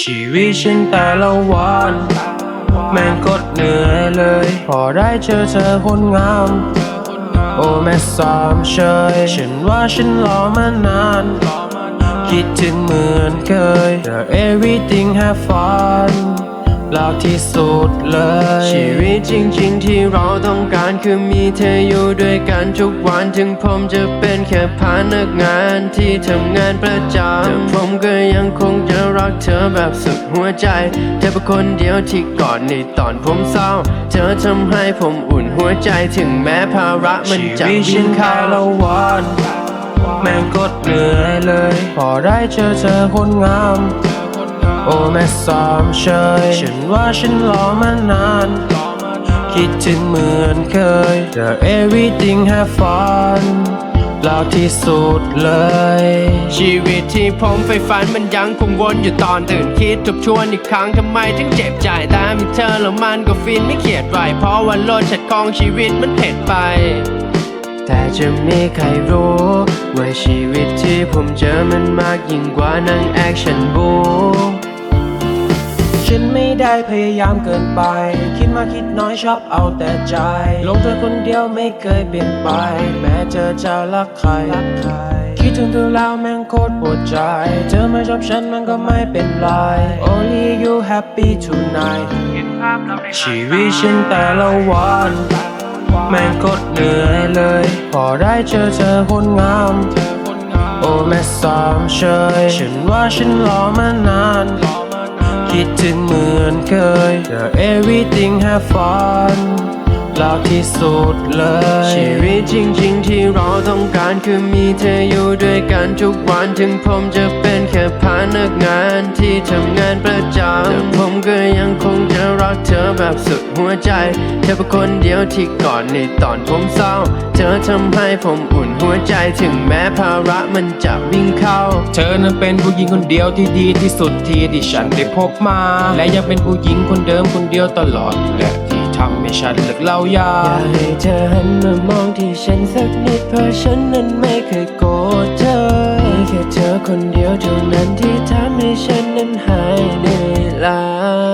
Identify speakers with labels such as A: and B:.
A: ชีวิตฉันแต่ละวัน แม่งกดเหนื่อยเลย พอได้เจอเธอคนงาม โอ้แม่สามเชยฉันว่าฉันรอมานาน คิดถึงเหมือนเคย The everything have fun หลากที่สุดเลย ชีวิตจริงๆที่เราต้องการคือมีเธออยู่ด้วยกันทุกวันถึงผมจะเป็นแค่พนักงานที่ทำงานประจำแต่ผมก็ รักเธอแบบสุดหัวใจ เธอเป็นคนเดียวที่กอนในตอนผมเศร้า เธอทำให้ผมอุ่นหัวใจถึงแม้ภาระมันจะวิ่งเข้าละวันแม่งกดเหนื่อยเลย พอได้เจอเธอคนงาม โอ้แม่สามเชยฉันว่าฉันรอมานานคิดถึงเหมือนเคย The everything have fun หลากที่สุดเลย ชีวิตที่ผมใฝ่ฝันมันยังคงวนอยู่ตอนตื่นคิดทบทวนอีกครั้งทำไมถึงเจ็บใจแต่มีเธอแล้วมันก็ฟินไม่เขียดไหวเพราะวันโลดชัดของชีวิตมันเผ็ดไป แต่จะมีใครรู้ ว่าชีวิตที่ผมเจอมันมากยิ่งกว่าหนังแอคชั่นบู ฉันไม่ได้พยายามเกินไป คิดมากคิดน้อยชอบเอาแต่ใจ ลงเธอคนเดียวไม่เคยเปลี่ยนไป แม้เธอจะรักใครคิดถึงเธอแล้วแม่งโคตรปวดใจ เธอไม่ชอบฉันมันก็ไม่เป็นไร Only you happy tonight ชีวิตฉันแต่ละวันแม่งกดเหนื่อยเลย พอได้เจอเธอคนงามโอ้แม่สามเชยฉันว่าฉันรอมานาน คิดถึงเหมือนเคย The everything have fun หลากที่สุดเลย ชีวิตจริง ๆ ที่เราต้องการคือมีเธออยู่ด้วยกันทุกวันถึงผมจะเป็นแค่พนักงานที่ทำงานประจำแต่ผมก็ยังคงจะรักเธอแบบสุดหัวใจ เธอเป็นคนเดียวที่ก่อนในตอนผมเศร้า เธอทำให้ผมอุ่นหัวใจถึงแม้ภาระมันจะวิ่งเข้า
B: เธอนั้นเป็นผู้หญิงคนเดียวที่ดีที่สุดที่ที่ฉันได้พบมา และยังเป็นผู้หญิงคนเดิมคนเดียวตลอดและที่ ทำให้ฉันเลิกเล่ายา
A: อยากให้เธอหันมามองที่ฉันสักนิดเพราะฉันนั้นไม่เคยโกรธเธอมีแค่เธอคนเดียวเท่านั้นที่ทำให้ฉันนั้นหายเหนื่อยล้าอ่าอ่า